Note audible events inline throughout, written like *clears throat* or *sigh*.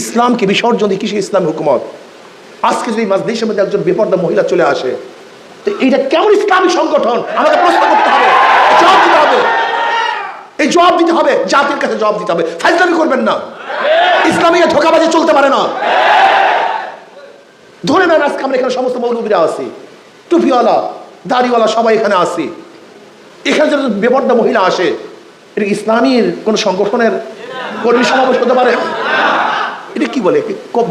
ইসলামকে বিসর্জন দিয়ে কিসে ইসলাম হুকুমত? আজকে যদি মাজলিসের মধ্যে একজন বেপর্দা মহিলা চলে আসে, তো এইটা কেমন ইসলামী সংগঠন? আমাকে প্রশ্ন করতে হবে। জবাব দিতে হবে। এই জবাব দিতে হবে, জাতির কাছে জবাব দিতে হবে। ফাইজলামি করবেন না। ইসলামী ধোকাবাজি চলতে পারে না। ধরে নেন আজকে আমরা এখানে সমস্ত মৌলবীরা আছি। টুপিওয়ালা, দাড়িওয়ালা সবাই এখানে আসি এখানে যদি বেপর্দা মহিলা আসে, এটা ইসলামীর কোন সংগঠনের কর্মী সমাবেশ হতে পারে? এটা কি বলে?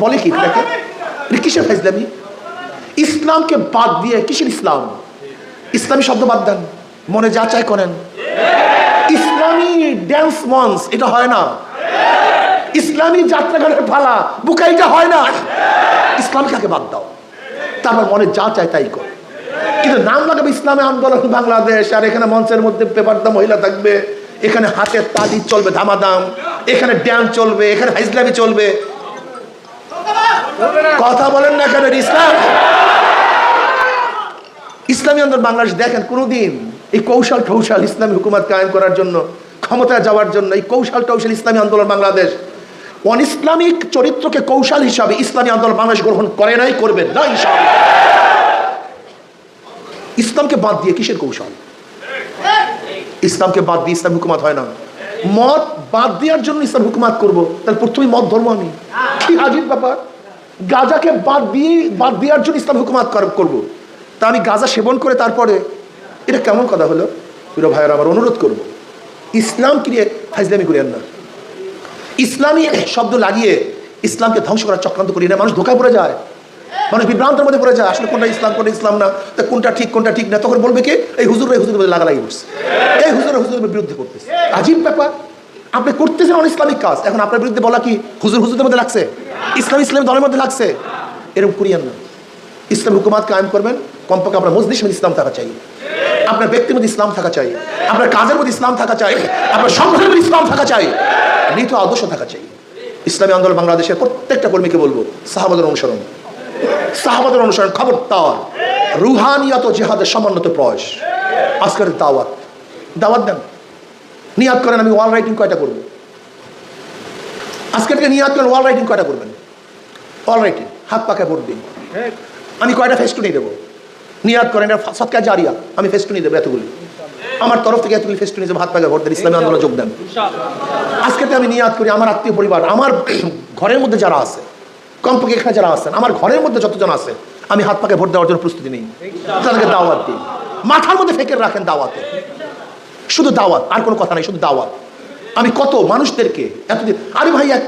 বলে কি এটাকে? এটা কিসের ফাইজলামি? ইসলামকে বাদ দিয়ে কিসের ইসলাম? ইসলামী শব্দ বাদ দেন। মনে যা চাই করেন। ইসলামী ড্যান্স মঞ্চ এটা হয় না। ইসলামী যাত্রাগানের ফালা বুকাইটা হয় না। ইসলাম কাকে বাদ দাও? তারপর মনে যা চায় তাই কর। কিন্তু নাম লাগাবে ইসলামী আন্দোলন বাংলাদেশ, আর এখানে মঞ্চের মধ্যে পেপারদা মহিলা থাকবে। এখানে হাতের তালি চলবে ধামাদাম। এখানে ড্যান্স চলবে, এখানে হাইজলামি চলবে। কথা বলেন না কেন ইসলাম? ইসলামী আন্দোলন বাংলাদেশ দেখেন, কোনোদিন এই কৌশল টৌশাল ইসলামী হুকুমত কায়েম করার জন্য, ক্ষমতায় যাওয়ার জন্য, এই কৌশল টৌশাল ইসলামী আন্দোলন বাংলাদেশ অন ইসলামিক চরিত্রকে কৌশল হিসাবে ইসলামী আন্দোলন বাংলাদেশ গ্রহণ করে নাই, করবে না, ইনশাআল্লাহ। ইসলামকে বাদ দিয়ে কিসের কৌশল? ইসলামকে বাদ দিয়ে ইসলাম হুকুমাত হয় না। মদ বাদ দেওয়ার জন্য ইসলাম হুকুমাত করব, তাহলে প্রথমেই মদ ধর্ম আমি। কি আজীব ব্যাপার? গাজাকে বাদ দিয়ে বাদ দেওয়ার জন্য ইসলাম হুকুমাত কর- করব। তা আমি গাজা সেবন করে তারপরে এটা কেমন কথা হলো? প্রিয় ভাইয়ের, আমার অনুরোধ করব ইসলাম কিনে ফাইজলামি করিয়েন না। ইসলামী শব্দ লাগিয়ে ইসলামকে ধ্বংস করার চক্রান্ত করি না। মানুষ ধোকায় পড়ে যায়। মানুষ বিভ্রান্তের মধ্যে পড়ে যায়। আসলে কোনটা ইসলাম কোনটা ইসলাম না? তা কোনটা ঠিক কোনটা ঠিক না? তখন বলবে কে? এই হুজুর, এই মধ্যে লাগালাগি করছে। এই হুজুর হুজুরের বিরুদ্ধে করতেছে। আজীব ব্যাপার। আপনি করতেছেন অন ইসলামিক কাজ। এখন আপনার বিরুদ্ধে বলা কি হুজুর হুজুরের মধ্যে লাগছে? ইসলাম, ইসলামী দলের মধ্যে লাগছে। এরকম করিয়েন না। ইসলাম হুকুমাত কায়েম করবেন, কমপক্ষে আপনার মসজিদের মধ্যে ইসলাম থাকা চাই। আপনার ব্যক্তির মধ্যে ইসলাম থাকা চাই। আপনার কাজের মধ্যে ইসলাম থাকা চাই। আপনার সংগঠনের মধ্যে ইসলাম থাকা চাই। নীত আদর্শ থাকা চাই। ইসলামী আন্দোলন বাংলাদেশের প্রত্যেকটা কর্মীকে বলব, সাহাবাদের অনুসরণ। সাহাবাদের অনুসরণ খবরদার। রুহানিয়াত ও জেহাদের সমন্বিত প্রয়াস। আজকের দাওয়াত। দাওয়াত দেন। নিয়াদ করেন, আমি ওয়াল রাইটিং কয়টা করব? আজকে থেকে নিয়াদ করেন ওয়াল রাইটিং কয়টা করবেন? ওয়াল রাইটিং হাত পাকে ভোট দিন। আমি কয়টা ফেস্টুনি দেবো? নিয়াদ করেন সৎকার জারিয়া। আমি ফেস্টুনি দেবো এতগুলি। আমার তরফ থেকে এতগুলি ফেস্টুনি দেবো হাত পাকে ভোট দেন ইসলামী আন্দোলনে যোগ দেন। আজকে তো আমি নিয়াদ করি আমার আত্মীয় পরিবার আমার *clears throat* ঘরের মধ্যে যারা আছে কমপক্ষে এখানে যারা আছেন আমার ঘরের মধ্যে যতজন আছে আমি হাত পাকে ভোট দেওয়ার জন্য প্রস্তুতি নেই। তাদেরকে দাওয়াত দিই। মাথার মধ্যে ফেকের রাখেন দাওয়াতে। শুধু দাওয়াত আর কোনো কথা নাই শুধু দাওয়াত। আমি কত মানুষদেরকে এতদিন আরে ভাই এক